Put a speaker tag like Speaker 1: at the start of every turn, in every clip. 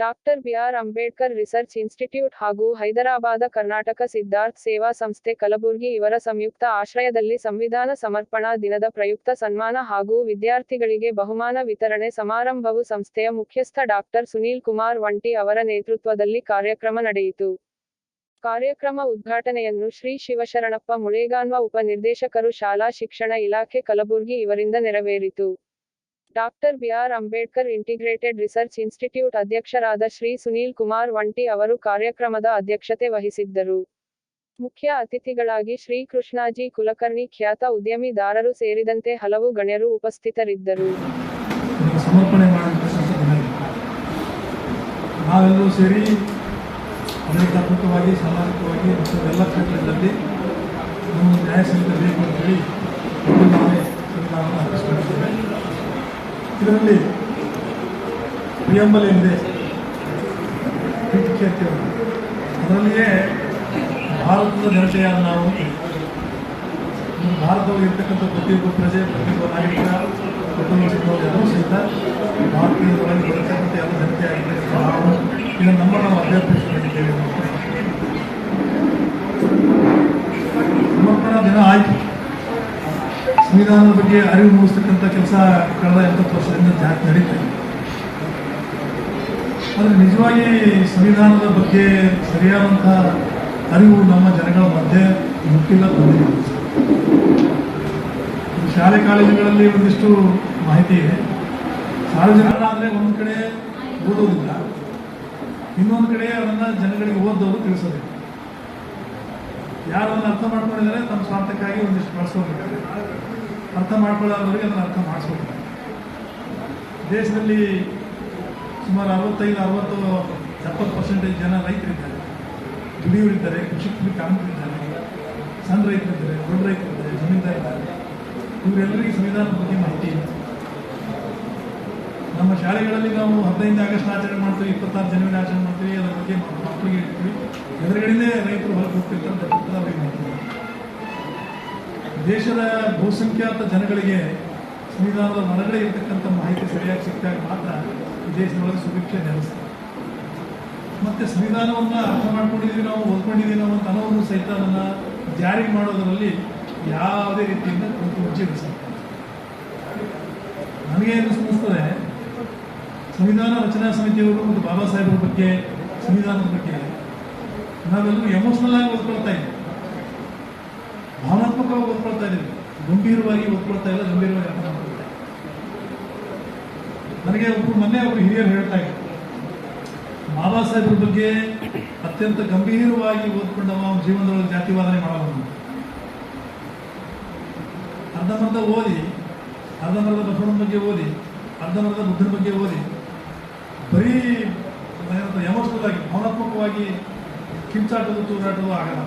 Speaker 1: Doctor B R Ambedkar research institute ಹಾಗೂ ಹೈದರಾಬಾದ ಕರ್ನಾಟಕ ಸಿದ್ಧಾರ್ಥ ಸೇವಾ ಸಂಸ್ಥೆ ಕಲಬುರ್ಗಿ ಇವರ ಸಂಯುಕ್ತ ಆಶ್ರಯದಲ್ಲಿ ಸಂವಿಧಾನ ಸಮರ್ಪಣಾ ದಿನದ ಪ್ರಯುಕ್ತ ಸನ್ಮಾನ ಹಾಗೂ ವಿದ್ಯಾರ್ಥಿಗಳಿಗೆ ಬಹುಮಾನ ವಿತರಣೆ ಸಮಾರಂಭವು ಸಂಸ್ಥೆಯ ಮುಖ್ಯಸ್ಥ ಡಾಕ್ಟರ್ ಸುನೀಲ್ ಕುಮಾರ್ ವಂಟಿ ಅವರ ನೇತೃತ್ವದಲ್ಲಿ ಕಾರ್ಯಕ್ರಮ ನಡೆಯಿತು. ಕಾರ್ಯಕ್ರಮ ಉದ್ಘಾಟನೆಯನ್ನು ಶ್ರೀ ಶಿವಶರಣಪ್ಪ ಮುಳೇಗಾನ್ವ ಉಪನಿರ್ದೇಶಕರು ಶಾಲಾ ಶಿಕ್ಷಣ ಇಲಾಖೆ ಕಲಬುರ್ಗಿ ಇವರಿಂದ ನೆರವೇರಿತು. Doctor B R Ambedkar integrated research institute ಅಧ್ಯಕ್ಷರಾದ ಶ್ರೀ ಸುನೀಲ್ ಕುಮಾರ್ ವಂಟಿ ಅವರು ಕಾರ್ಯಕ್ರಮದ ಅಧ್ಯಕ್ಷತೆ ವಹಿಸಿದ್ದರು. ಮುಖ್ಯ ಅತಿಥಿಗಳಾಗಿ ಶ್ರೀ ಕೃಷ್ಣಾಜಿ ಕುಲಕರ್ಣಿ ಖ್ಯಾತ ಉದ್ಯಮಿದಾರರು ಸೇರಿದಂತೆ ಹಲವು ಗಣ್ಯರು ಉಪಸ್ಥಿತರಿದ್ದರು.
Speaker 2: ನಾವೆಲ್ಲರೂ ಸೇರಿ ಮತ್ತು ಎಲ್ಲ ನ್ಯಾಯ ಅಂತೇಳಿ ಇದರಲ್ಲಿ ಪ್ರಿಯಂಬಲ್ ಪೀಠಿಕೆ ಅಂತೇಳಿ ಅದರಲ್ಲಿಯೇ ಭಾರತದ ಜನತೆಯಾದ ನಾವು ಭಾರತದಲ್ಲಿ ಇರ್ತಕ್ಕಂಥ ಪ್ರತಿಯೊಬ್ಬ ಪ್ರಜೆ ಪ್ರತಿಯೊಬ್ಬ ನಾಗರಿಕ ಕುಟುಂಬ ಎಲ್ಲರೂ ಸಹಿತ ಭಾರತೀಯರೊಳಗೆ ಬರತಕ್ಕಂಥ ಎಲ್ಲ ಜನತೆ ಆಗಿರ್ತಕ್ಕಂಥ ನಾವು ಇದನ್ನು ನಮ್ಮ ನಾವು ಅಭ್ಯರ್ಥಿಸಿಕೊಂಡಿದ್ದೇವೆ ಸಮರ್ಪಣಾ ದಿನ ಆಯಿತು. ಸಂವಿಧಾನದ ಬಗ್ಗೆ ಅರಿವು ಮೂಡಿಸ್ತಕ್ಕಂಥ ಕೆಲಸ ಕಳೆದ ಎಂಬತ್ತು ವರ್ಷದಿಂದ ಜಾಸ್ತಿ ನಡೀತಾ ಇದೆ. ಆದರೆ ನಿಜವಾಗಿ ಸಂವಿಧಾನದ ಬಗ್ಗೆ ಸರಿಯಾದಂಥ ಅರಿವು ನಮ್ಮ ಜನಗಳ ಮಧ್ಯೆ ಮುಟ್ಟಿಲ್ಲ ಬಂದಿಲ್ಲ ಶಾಲೆ ಕಾಲೇಜುಗಳಲ್ಲಿ ಒಂದಿಷ್ಟು ಮಾಹಿತಿ ಇದೆ. ಸಾರ್ವಜನಿಕರಾದರೆ ಒಂದು ಕಡೆ ಓದೋದಿಲ್ಲ. ಇನ್ನೊಂದು ಕಡೆ ಅದನ್ನು ಜನಗಳಿಗೆ ಓದೋದು ತಿಳಿಸೋದಿಲ್ಲ. ಯಾರು ಅದನ್ನು ಅರ್ಥ ಮಾಡ್ಕೊಂಡಿದ್ದಾರೆ ತಮ್ಮ ಸ್ವಾರ್ಥಕ್ಕಾಗಿ ಒಂದಿಷ್ಟು ಬಳಸೋದಿದ್ದಾರೆ ಅರ್ಥ ಮಾಡ್ಕೊಳ್ಳೋದ್ರಿಗೆ ಅದನ್ನು ಅರ್ಥ ಮಾಡಿಸ್ಬೇಕು. ದೇಶದಲ್ಲಿ ಸುಮಾರು ಅರವತ್ತೈದು, ಅರವತ್ತು, ಎಪ್ಪತ್ತು ಪರ್ಸೆಂಟೇಜ್ ಜನ ರೈತರಿದ್ದಾರೆ. ದುಡಿಯೋರಿದ್ದಾರೆ, ಕೃಷಿ ಕಾಮಗಾರಿದ್ದಾರೆ ಸಣ್ಣ ರೈತರಿದ್ದಾರೆ, ದೊಡ್ಡ ರೈತರಿದ್ದಾರೆ, ಜಮೀನ್ದಾರಿದ್ದಾರೆ. ಇವರೆಲ್ಲರಿಗೂ ಸಂವಿಧಾನದ ಬಗ್ಗೆ ಮಾಹಿತಿ ಇಲ್ಲ ನಮ್ಮ ಶಾಲೆಗಳಲ್ಲಿ ನಾವು ಹದಿನೈದು ಆಗಸ್ಟ್ ಆಚರಣೆ ಮಾಡ್ತೀವಿ, ಇಪ್ಪತ್ತಾರು ಜನವರಿ ಆಚರಣೆ ಮಾಡ್ತೀವಿ, ಅದರ ಬಗ್ಗೆ ಮಕ್ಕಳಿಗೆ ಹೇಳ್ತೀವಿ. ಎದುರುಗಡೆಯೇ ರೈತರು ಹೊರಗೆ ಹೋಗ್ತಿರ್ತಾರೆ ಮಾಹಿತಿ. ದೇಶದ ಬಹುಸಂಖ್ಯಾತ ಜನಗಳಿಗೆ ಸಂವಿಧಾನದ ಮನಗಳೇ ಇರತಕ್ಕಂಥ ಮಾಹಿತಿ ಸರಿಯಾಗಿ ಸಿಕ್ಕಾಗ ಮಾತ್ರ ಈ ದೇಶದೊಳಗೆ ಸುಭಿಕ್ಷೆ ನೆಲೆಸ್ತದೆ ಮತ್ತೆ ಸಂವಿಧಾನವನ್ನು ಅರ್ಥ ಮಾಡ್ಕೊಂಡಿದ್ದೀವಿ ನಾವು, ಓದ್ಕೊಂಡಿದ್ದೀವಿ ನಾವು ಅಂತ ಸಹಿತ ಅದನ್ನು ಜಾರಿ ಮಾಡೋದರಲ್ಲಿ ಯಾವುದೇ ರೀತಿಯಿಂದ ಕುಂತು ಮುಚ್ಚಿರಿಸ್ತದೆ ನನಗೆ ಏನು ಅನಿಸ್ತದೆ ಸಂವಿಧಾನ ರಚನಾ ಸಮಿತಿಯವರು ಮತ್ತು ಬಾಬಾ ಸಾಹೇಬರ ಬಗ್ಗೆ, ಸಂವಿಧಾನದ ಬಗ್ಗೆ ನಾವೆಲ್ಲರೂ ಎಮೋಷನಲ್ ಆಗಿ ಓದ್ಕೊಳ್ತಾ ಇದ್ದೀವಿ. ಭಾವನಾತ್ಮಕವಾಗಿ ಒಪ್ಕೊಳ್ತಾ ಇದ್ದೀವಿ ಗಂಭೀರವಾಗಿ ಒಪ್ಕೊಳ್ತಾ ಇಲ್ಲ ಗಂಭೀರವಾಗಿ ಅರ್ಥ ಮಾಡ್ಕೊಳ್ತಾ ನನಗೆ ಒಬ್ಬರು ಮೊನ್ನೆ ಒಬ್ಬರು ಹಿರಿಯರು ಹೇಳ್ತಾ ಇದ್ರು ಬಾಬಾ ಸಾಹೇಬ್ರ ಬಗ್ಗೆ ಅತ್ಯಂತ ಗಂಭೀರವಾಗಿ ಓದ್ಕೊಂಡವ ಜೀವನದೊಳಗೆ ಜಾತಿವಾದನೆ ಮಾಡೋದು ಅರ್ಧಮರ್ಧ ಓದಿ ಅರ್ಧಮರ್ಧ ಬಸವನ ಬಗ್ಗೆ ಓದಿ ಅರ್ಧಮರ್ಧ ಬುದ್ಧನ ಬಗ್ಗೆ ಓದಿ ಬರೀ ಎಮೋಷನಲ್ ಆಗಿ ಭಾವನಾತ್ಮಕವಾಗಿ ಕಿಂಚಾಟೋದು ತೂರಾಟೋದು ಆಗಲ್ಲ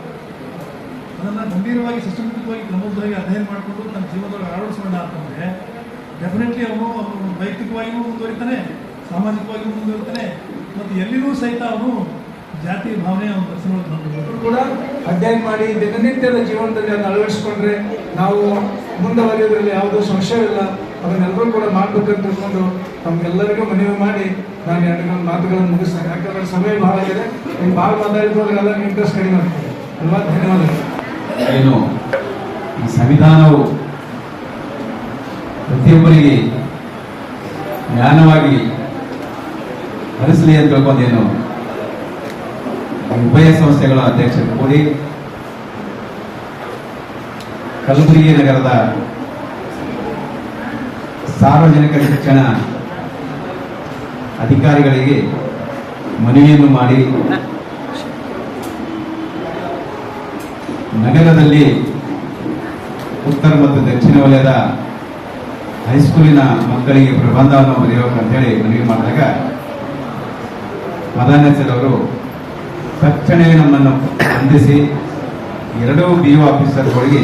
Speaker 2: ಅದನ್ನು ಗಂಭೀರವಾಗಿ ಸಿಸ್ಟಮೆಟಿಕ್ವಾಗಿ ಕ್ರಮಬದ್ಧವಾಗಿ ಅಧ್ಯಯನ ಮಾಡಿಕೊಂಡು ತನ್ನ ಜೀವನದೊಳಗೆ ಅಳವಡಿಸೋಣ ಅಂತಂದರೆ ಡೆಫಿನೆಟ್ಲಿ ಅವನು ವೈಯಕ್ತಿಕವಾಗಿಯೂ ಮುಂದುವರಿತಾನೆ, ಸಾಮಾಜಿಕವಾಗಿಯೂ ಮುಂದುವರಿತಾನೆ, ಮತ್ತು ಎಲ್ಲಿಯೂ ಸಹಿತ ಅವನು ಜಾತಿ, ಭಾವನೆ, ಅವನ ದರ್ಶನಗಳು ಬಂದು
Speaker 3: ಕೂಡ ಅಧ್ಯಯನ ಮಾಡಿ ದಿನನಿತ್ಯದ ಜೀವನದಲ್ಲಿ ಅದನ್ನು ಅಳವಡಿಸಿಕೊಂಡ್ರೆ ನಾವು ಮುಂದುವರಿಯೋದ್ರಲ್ಲಿ ಯಾವುದೋ ಸಂಶಯವಿಲ್ಲ. ಅದನ್ನೆಲ್ಲರೂ ಕೂಡ ಮಾಡಬೇಕಂತ ತಿಳ್ಕೊಂಡು ತಮಗೆಲ್ಲರಿಗೂ ಮನವಿ ಮಾಡಿ ನಾನು ಎರಡು ಮಾತುಗಳನ್ನು ಮುಗಿಸ್ತೇನೆ. ಯಾಕಂದರೆ ಸಮಯ ಭಾಳ ಇದೆ ನೀವು ಭಾಳ ಮಾತಾಡಿದ್ರು ಎಲ್ಲ ಇಂಟ್ರೆಸ್ಟ್ ಕಡಿಮೆ ಆಗ್ತದೆ. ಅಲ್ವಾ? ಧನ್ಯವಾದಗಳು.
Speaker 4: ಏನು? ಈ ಸಂವಿಧಾನವು ಪ್ರತಿಯೊಬ್ಬರಿಗೆ ಜ್ಞಾನವಾಗಿ ಹರಿಸಲಿ ಅಂತ ತಿಳ್ಕೊಂಡೇನು ಉಭಯ ಸಂಸ್ಥೆಗಳ ಅಧ್ಯಕ್ಷರು ಕೂಡಿ, ಕಲಬುರಗಿ ನಗರದ ಸಾರ್ವಜನಿಕ ಶಿಕ್ಷಣ ಅಧಿಕಾರಿಗಳಿಗೆ ಮನವಿಯನ್ನು ಮಾಡಿ ನಗರದಲ್ಲಿ ಉತ್ತರ ಮತ್ತು ದಕ್ಷಿಣ ವಲಯದ ಹೈಸ್ಕೂಲಿನ ಮಕ್ಕಳಿಗೆ ಪ್ರಬಂಧವನ್ನು ಬರೆಯಬೇಕಂತೇಳಿ ಮನವಿ ಮಾಡಿದಾಗ ಅವರು ತಕ್ಷಣವೇ ನಮ್ಮನ್ನು ಬಂಧಿಸಿ ಎರಡೂ ಬಿ ಆಫೀಸರ್ಗಳಿಗೆ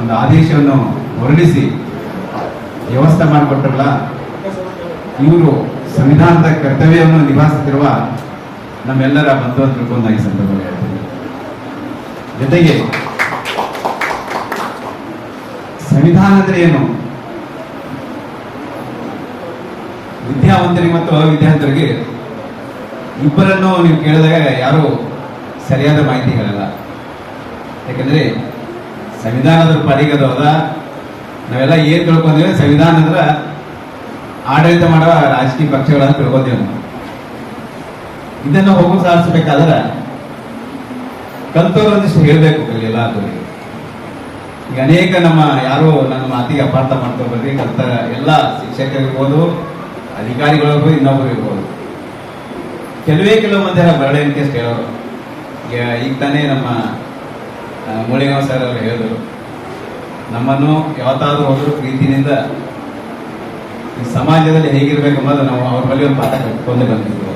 Speaker 4: ಒಂದು ಆದೇಶವನ್ನು ಹೊರಡಿಸಿ ವ್ಯವಸ್ಥೆ ಮಾಡಿಕೊಟ್ಟಲ್ಲ ಇವರು ಸಂವಿಧಾನದ ಕರ್ತವ್ಯವನ್ನು ನಿಭಾಯಿಸುತ್ತಿರುವ ನಮ್ಮೆಲ್ಲರ ಬಂಧು ಅಂತ ಸಂದರ್ಭ ಜೊತೆಗೆ ಸಂವಿಧಾನ ಅಂದ್ರೆ ಏನು ವಿದ್ಯಾವಂತರಿಗೆ ಮತ್ತು ಅವಿದ್ಯಾವಂತರಿಗೆ ಇಬ್ಬರನ್ನು ನೀವು ಕೇಳಿದಾಗ ಯಾರು ಸರಿಯಾದ ಮಾಹಿತಿ ಹೇಳಲ್ಲ. ಯಾಕಂದ್ರೆ ಸಂವಿಧಾನದ ಪರಿಗದು ಅದ. ನಾವೆಲ್ಲ ಏನ್ ತಿಳ್ಕೊಂತೀವಿ? ಸಂವಿಧಾನ ಅಂದ್ರ ಆಡಳಿತ ಮಾಡುವ ರಾಜಕೀಯ ಪಕ್ಷಗಳನ್ನ ತಿಳ್ಕೊಂತೀವಿ ನಾವು. ಇದನ್ನು ಹೋಗು ಸಾಧಿಸಬೇಕಾದ್ರೆ ಕಲ್ತವ್ರು ಹೇಳಬೇಕು ಹೇಳಬೇಕು ಎಲ್ಲ ಈಗ ಅನೇಕ ನಮ್ಮ ಯಾರೋ ನನ್ನ ಮಾತಿಗೆ ಅಪಾರ್ಥ ಬರ್ರಿ ಕಲ್ತ ಎಲ್ಲ ಶಿಕ್ಷಕರಿರ್ಬೋದು ಅಧಿಕಾರಿಗಳಿರ್ಬೋದು ಇನ್ನೊಬ್ಬರು ಇರ್ಬೋದು ಕೆಲವೇ ಕೆಲವು ಮಂದಿ ಬರಡೆ ಅಷ್ಟು ಹೇಳೋರು. ಈಗ ಈಗ ತಾನೇ ನಮ್ಮ ಆ, ಸರ್ ಅವರು ಹೇಳಿದರು. ನಮ್ಮನ್ನು ಯಾವತ್ತಾದರೂ ಹೋದ್ರು ಪ್ರೀತಿನಿಂದ ಈ ಸಮಾಜದಲ್ಲಿ ಹೇಗಿರ್ಬೇಕು ಅನ್ನೋದು ನಾವು ಅವ್ರ ಬಳಿ ಒಂದು ಪಾಠ ಕೊಂದು ಬಂದಿದ್ವು.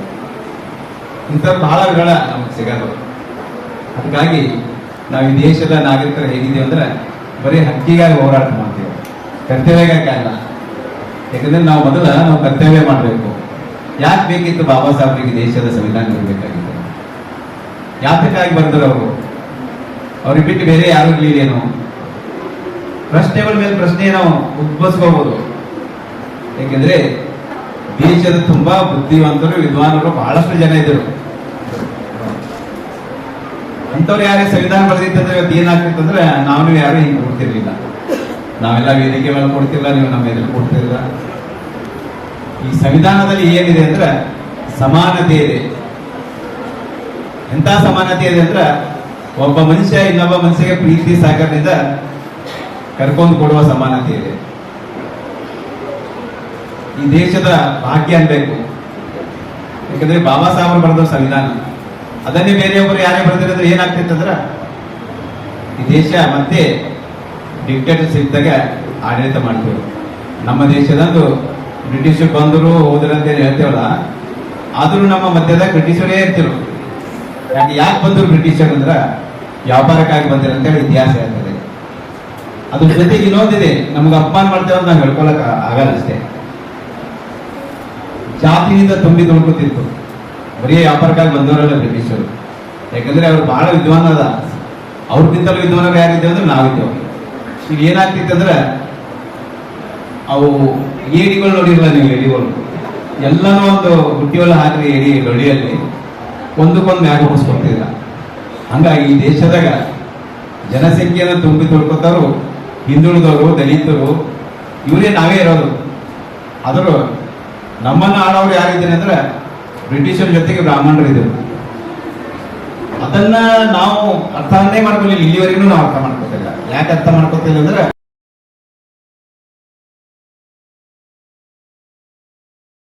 Speaker 4: ಇಂಥ ಬಹಳ ವಿರಳ ನಮಗೆ ಸಿಗೋದು ಅದಕ್ಕಾಗಿ ನಾವು ಈ ದೇಶದ ನಾಗರಿಕರು ಹೇಗಿದ್ದೀವಿ ಅಂದ್ರೆ ಬರೀ ಹಕ್ಕಿಗಾಗಿ ಹೋರಾಟ ಮಾಡ್ತೀವಿ. ಅಲ್ಲ. ಯಾಕಂದ್ರೆ ನಾವು ಮೊದಲ ನಾವು ಕರ್ತವ್ಯ ಮಾಡಬೇಕು. ಯಾಕೆ ಬೇಕಿತ್ತು ಬಾಬಾ ಸಾಹೇಬ್ರಿಗೆ ದೇಶದ ಸಂವಿಧಾನ ಇರಬೇಕಾಗಿತ್ತು ಯಾತಕ್ಕಾಗಿ ಬಂದರು ಅವರು? ಅವ್ರಿಗೆ ಬಿಟ್ಟು ಬೇರೆ ಯಾರು ಇಲ್ಲೇನು ಪ್ರಶ್ನೆಗಳ ಮೇಲೆ ಪ್ರಶ್ನೆ ನಾವು ಉದ್ಭವಿಸ್ಕೋಬಹುದು ಯಾಕೆಂದ್ರೆ ದೇಶದ ತುಂಬಾ ಬುದ್ಧಿವಂತರು, ವಿದ್ವಾನರು ಬಹಳಷ್ಟು ಜನ ಇದ್ದರು. ಅಂಥವ್ರು ಯಾರೇ ಸಂವಿಧಾನ ಬರೆದಿತ್ತಂದ್ರೆ ಇವತ್ತು ಏನಾಗ್ತಿತ್ತು ಅಂದ್ರೆ ನಾವು ಯಾರು ಹಿಂಗೆ ಕೊಡ್ತಿರ್ಲಿಲ್ಲ. ನಾವೆಲ್ಲ ವೇದಿಕೆ ಮೇಲೆ ಕೊಡ್ತಿಲ್ಲ ನೀವು ನಮ್ಮ ಎದುರು ಕೊಡ್ತಿರಲಿಲ್ಲ. ಈ ಸಂವಿಧಾನದಲ್ಲಿ ಏನಿದೆ ಅಂದ್ರೆ ಸಮಾನತೆ ಇದೆ. ಎಂತ ಸಮಾನತೆ ಇದೆ ಅಂದ್ರೆ ಒಬ್ಬ ಮನುಷ್ಯ ಇನ್ನೊಬ್ಬ ಮನುಷ್ಯಗೆ ಪ್ರೀತಿ ಸಾಗರದಿಂದ ಕರ್ಕೊಂಡು ಕೊಡುವ ಸಮಾನತೆ ಇದೆ. ಈ ದೇಶದ ಭಾಗ್ಯ ಅನ್ಬೇಕು. ಯಾಕಂದ್ರೆ ಬಾಬಾ ಸಾಹೇಬರು ಬರೆದ ಸಂವಿಧಾನ. ಅದನ್ನೇ ಬೇರೆಯೊಬ್ಬರು ಯಾರೇ ಬರೆದಿರೋದ್ರೆ ಏನಾಗ್ತಿತ್ತಂದ್ರ ಈ ದೇಶ ಮತ್ತೆ ಇದ್ದಾಗ ಆಡಳಿತ ಮಾಡ್ತೀವಿ. ನಮ್ಮ ದೇಶದಂದು ಬ್ರಿಟಿಷರು ಬಂದರು ಹೋದ್ರು ಅಂತ ಹೇಳ್ತೇವಲ್ಲ, ಆದರೂ ನಮ್ಮ ಮಧ್ಯದಾಗ ಬ್ರಿಟಿಷರೇ ಇರ್ತಿರು ಯಾಕೆ ಯಾಕೆ ಬಂದರು ಬ್ರಿಟಿಷರು ಅಂದ್ರೆ ವ್ಯಾಪಾರಕ್ಕಾಗಿ ಬಂದಿರ ಅಂತೇಳಿ ಇತಿಹಾಸ ಹೇಳ್ತದೆ. ಅದ್ರ ಜೊತೆಗೆ ಇನ್ನೊಂದಿದೆ, ನಮ್ಗೆ ಅಪಮಾನ ಮಾಡ್ತೇವೆ ಅಂತ ನಾವು ಹೇಳ್ಕೊಳಕ್ ಆಗಲ್ಲ ಅಷ್ಟೇ. ಜಾತಿಯಿಂದ ತುಂಬಿ ತುಳ್ಕೊತಿತ್ತು ಬರೀ ವ್ಯಾಪಾರಕ್ಕಾಗಿ ಬಂದವರಲ್ಲ ಬ್ರಿಟಿಷರು. ಯಾಕಂದ್ರೆ ಅವ್ರು ಬಹಳ ವಿದ್ವಾನ ಅದ. ಅವ್ರಿಗಿಂತಲೂ ವಿದ್ವಾನರು ಯಾರಿದ್ದೇವೆ ಅಂದ್ರೆ ನಾವಿದ್ದೇವೆ ಈಗ ಏನಾಗ್ತಿತ್ತು ಅಂದ್ರೆ ಅವು ಏಡಿಗಳು ನೋಡಿರಲ್ಲ ನೀವು ಏಡಿಗಳು? ಎಲ್ಲನೂ ಒಂದು ಹುಟ್ಟಿಯೊಳ ಹಾಕಿ ಏಡಿ ಲೊಡಿಯಲ್ಲಿ ಒಂದಕ್ಕೊಂದು ಮ್ಯಾಗ ಹೊಡಿಸ್ಕೊತಿಲ್ಲ ಹಂಗಾಗಿ ಈ ದೇಶದಾಗ ಜನಸಂಖ್ಯೆಯನ್ನು ತುಂಬಿ ತೊಳ್ಕೊತಾರು ಹಿಂದುಳಿದವರು, ದಲಿತರು, ಇವರೇ ನಾವೇ ಇರೋದು. ಆದರೂ ನಮ್ಮನ್ನು ಆಡೋರು ಯಾರಿದ್ದೇನೆ ಅಂದ್ರೆ ಬ್ರಿಟಿಷರ ಜೊತೆಗೆ ಬ್ರಾಹ್ಮಣರು ಇದ್ದರು ಅದನ್ನ ನಾವು ಅರ್ಥನೇ ಮಾಡ್ಕೊಳ್ಳಿಲ್ಲ, ಇಲ್ಲಿವರೆಗೂ ನಾವು ಅರ್ಥ ಮಾಡ್ಕೋತಿಲ್ಲ. ಯಾಕೆ ಅರ್ಥ ಮಾಡ್ಕೋತಿಲ್ಲ ಅಂದ್ರೆ